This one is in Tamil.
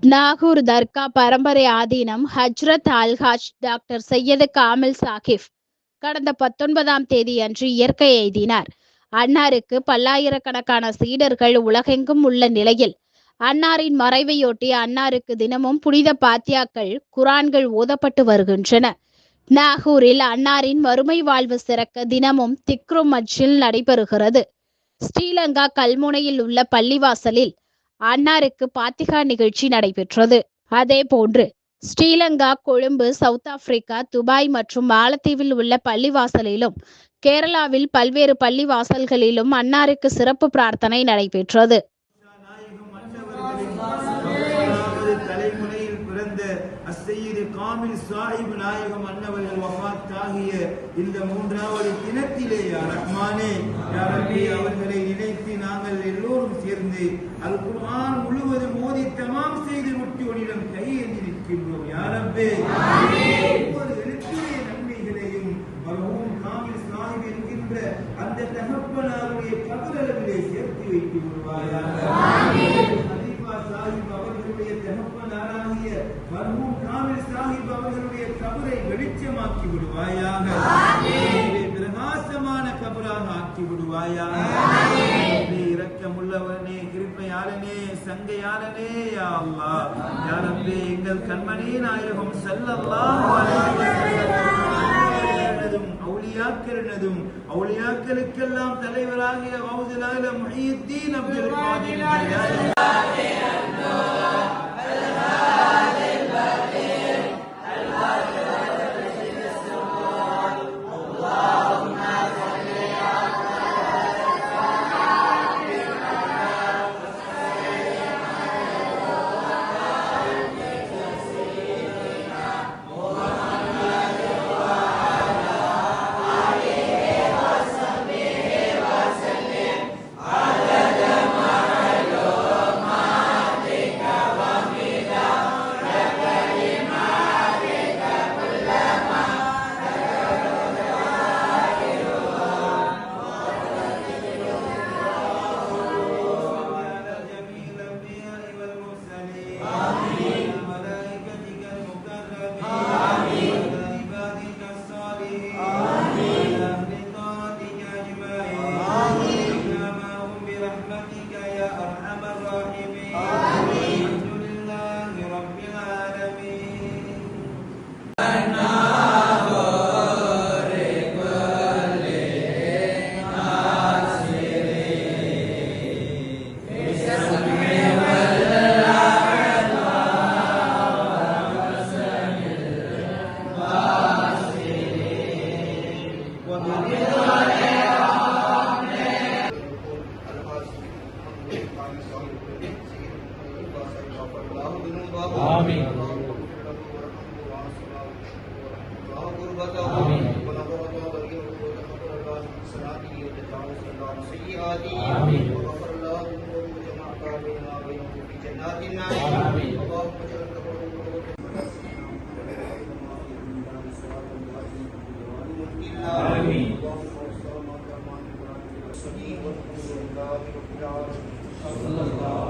நாகூர் தர்கா பரம்பரை ஆதீனம் ஹஜ்ரத் அல்ஹாஜ் டாக்டர் சையது காமில் சாகிப் கடந்த பத்தொன்பதாம் தேதி அன்று இயற்கை எய்தினார். அன்னாருக்கு பல்லாயிரக்கணக்கான சீடர்கள் உலகெங்கும் உள்ள நிலையில். அன்னாரின் மறைவையொட்டி அன்னாருக்கு தினமும் புனித பாத்தியாக்கள் குரான்கள் ஓதப்பட்டு வருகின்றன. நாகூரில் அன்னாரின் மறுமை வாழ்வு சிறக்க தினமும் திக்ரு மஜ்ஜில் நடைபெறுகிறது. ஸ்ரீலங்கா கல்முனையில் உள்ள பள்ளிவாசலில் அன்னாருக்கு பாத்திகா நிகழ்ச்சி நடைபெற்றது. அதே போன்று Sri Lanka Colombo south Africa Dubai மற்றும் மாலத்தீவில் உள்ள பள்ளிவாசலிலும் கேரளாவில் பல்வேறு பள்ளிவாசல்களிலும் அன்னாருக்கு சிறப்பு பிரார்த்தனை நடைபெற்றது. பிறந்த அஸ்ஸையிது காமில் சாஹிப் நாயகம் அன்னவர்கள் வஃபாத்தாகிய இந்த மூன்றாவது தினத்திலே ரஹ்மானே யா ரப்பி அவர்களை நினைத்து நாங்கள் எல்லோரும் சேர்ந்து அல் குர்ஆன் முழுவதும் ஓதி தமாம் செய்து விட்டு உன்னிடம் கையேந்தி நிற்கின்றோம் யா ரப்பே. ஒவ்வொரு எழுத்துடைய நன்மைகளையும் மர்ஹூம் காமில் சாஹிப் என்கின்ற அந்த தகப்பனாருடைய கபரளவிலே சேர்த்து வைத்து சாஹிப் அவர்களுடைய தகப்பனாராகிய மர்ஹூம் காமில் சாஹிப் அவர்களுடைய கபரை வெளிச்சமாக்கி விடுவாயாக. பிரகாசமான கபராக ஆக்கி விடுவாயாக. இரக்கமுள்ளவனே கிருப்பையாளனே சங்கையாளனே யா அல்லாஹ் யா ரப்பே எங்கள் கண்மணி நாயகம் ஸல்லல்லாஹு அலைஹி வஸல்லம். எனதும் அவுலியாக்களுக்கெல்லாம் தலைவராகிய அப்துல் காதிர் آمین۔ صلی اللہ علیہ وسلم